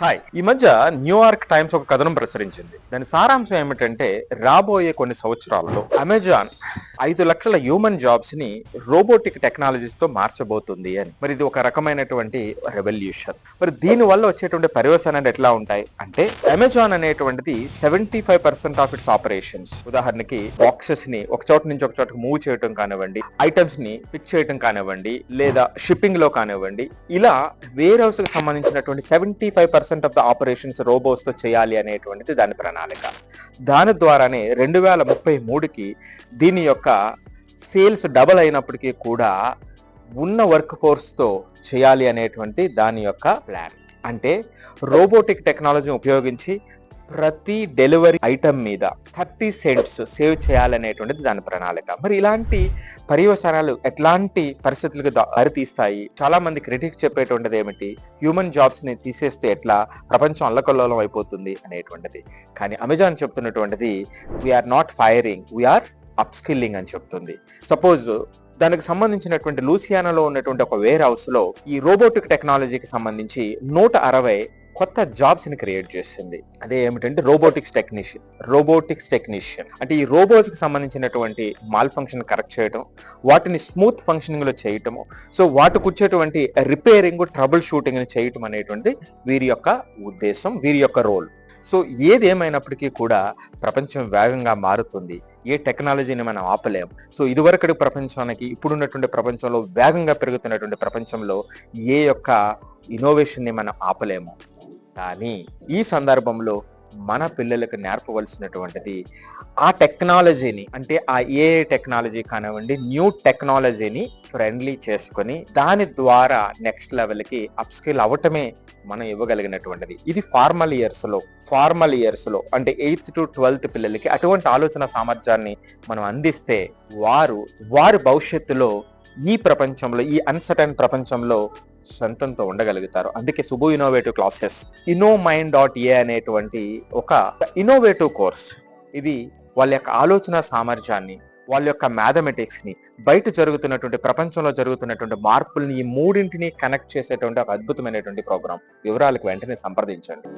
Hi ఈ మధ్య New York times ఒక కథనం ప్రచురించింది. దాని సారాంశం ఏమిటంటే రాబోయే కొన్ని సంవత్సరాలలో అమెజాన్ ఐదు లక్షల హ్యూమన్ జాబ్స్ని రోబోటిక్ టెక్నాలజీస్తో మార్చబోతుంది అని. మరి ఇది ఒక రకమైనటువంటి రెవల్యూషన్ మరి దీని వల్ల వచ్చేటువంటి పర్యవసానాలు ఎట్లా ఉంటాయి? అంటే అమెజాన్ అనేటువంటిది seventy five percent of its operations ఉదాహరణకి బాక్సెస్ని ఒక చోట నుంచి ఒక చోటకి మూవ్ చేయడం కానివ్వండి ఐటమ్స్ని పిక్ చేయడం కానివ్వండి లేదా షిప్పింగ్లో కానివ్వండి ఇలా వేర్ హౌస్కి సంబంధించినటువంటి seventy five percent of the operations రోబోస్తో చేయాలి అనేటువంటిది దాని ప్రణాళిక. దాని ద్వారానే రెండు వేల ముప్పై మూడుకి దీని యొక్క సేల్స్ డబల్ అయినప్పటికీ కూడా ఉన్న వర్క్ ఫోర్స్తో చేయాలి అనేటువంటి దాని యొక్క ప్లాన్. అంటే రోబోటిక్ టెక్నాలజీ ఉపయోగించి ప్రతి డెలివరీ ఐటమ్ మీద థర్టీ సెంట్స్ సేవ్ చేయాలనేటువంటిది దాని ప్రణాళిక. మరి ఇలాంటి పర్యవసానాలు ఎట్లాంటి పరిస్థితులకు దారితీస్తాయి? చాలా మంది క్రిటిక్ చెప్పేటువంటిది ఏమిటి? హ్యూమన్ జాబ్స్ని తీసేస్తే ఎట్లా? ప్రపంచం అల్లకల్లోలం అయిపోతుంది అనేటువంటిది. కానీ Amazon చెప్తున్నటువంటిది we're not firing we're upskilling అని చెప్తుంది. సపోజ్ దానికి సంబంధించినటువంటి లూసియానాలో ఉన్నటువంటి ఒక వేర్ హౌస్లో ఈ రోబోటిక్ టెక్నాలజీకి సంబంధించి నూట అరవై కొత్త జాబ్స్ని క్రియేట్ చేస్తుంది. అదే ఏమిటంటే రోబోటిక్స్ టెక్నీషియన్ రోబోటిక్స్ టెక్నీషియన్ అంటే ఈ రోబోట్స్కి సంబంధించినటువంటి మాల్ ఫంక్షన్ కరెక్ట్ చేయడం వాటిని స్మూత్ ఫంక్షనింగ్లో చేయటము. సో వాటికి వచ్చేటువంటి రిపేరింగ్ ట్రబుల్ షూటింగ్ చేయటం అనేటువంటి వీరి యొక్క ఉద్దేశం వీరి యొక్క రోల్ సో ఏది ఏమైనప్పటికీ కూడా ప్రపంచం వేగంగా మారుతుంది. ఏ టెక్నాలజీని మనం ఆపలేం. సో ఇదివరకటి ప్రపంచానికి ఇప్పుడున్నటువంటి ప్రపంచంలో వేగంగా పెరుగుతున్నటువంటి ప్రపంచంలో ఏ యొక్క ఇన్నోవేషన్ని మనం ఆపలేము. కానీ ఈ సందర్భంలో మన పిల్లలకు నేర్పవలసినటువంటిది ఆ టెక్నాలజీని అంటే ఆ ఏ టెక్నాలజీ కానివ్వండి న్యూ టెక్నాలజీని ఫ్రెండ్లీ చేసుకొని దాని ద్వారా నెక్స్ట్ లెవెల్కి అప్స్కిల్ అవ్వటమే మనం ఇవ్వగలిగినటువంటిది. ఇది ఫార్మల్ ఇయర్స్లో ఫార్మల్ ఇయర్స్లో అంటే ఎయిత్ టు ట్వెల్త్ పిల్లలకి అటువంటి ఆలోచన సామర్థ్యాన్ని మనం అందిస్తే వారు వారి భవిష్యత్తులో ఈ ప్రపంచంలో ఈ అన్సర్టన్ ప్రపంచంలో సొంతంతో ఉండగలుగుతారు. అందుకే Subbu innovative classes inno mind dot A అనేటువంటి ఒక ఇన్నోవేటివ్ కోర్స్ ఇది వాళ్ళ యొక్క ఆలోచన సామర్థ్యాన్ని వాళ్ళ యొక్క మ్యాథమెటిక్స్ని బయట జరుగుతున్నటువంటి ప్రపంచంలో జరుగుతున్నటువంటి మార్పుల్ని ఈ మూడింటిని కనెక్ట్ చేసేటువంటి ఒక అద్భుతమైనటువంటి ప్రోగ్రామ్ వివరాలకు వెంటనే సంప్రదించండి.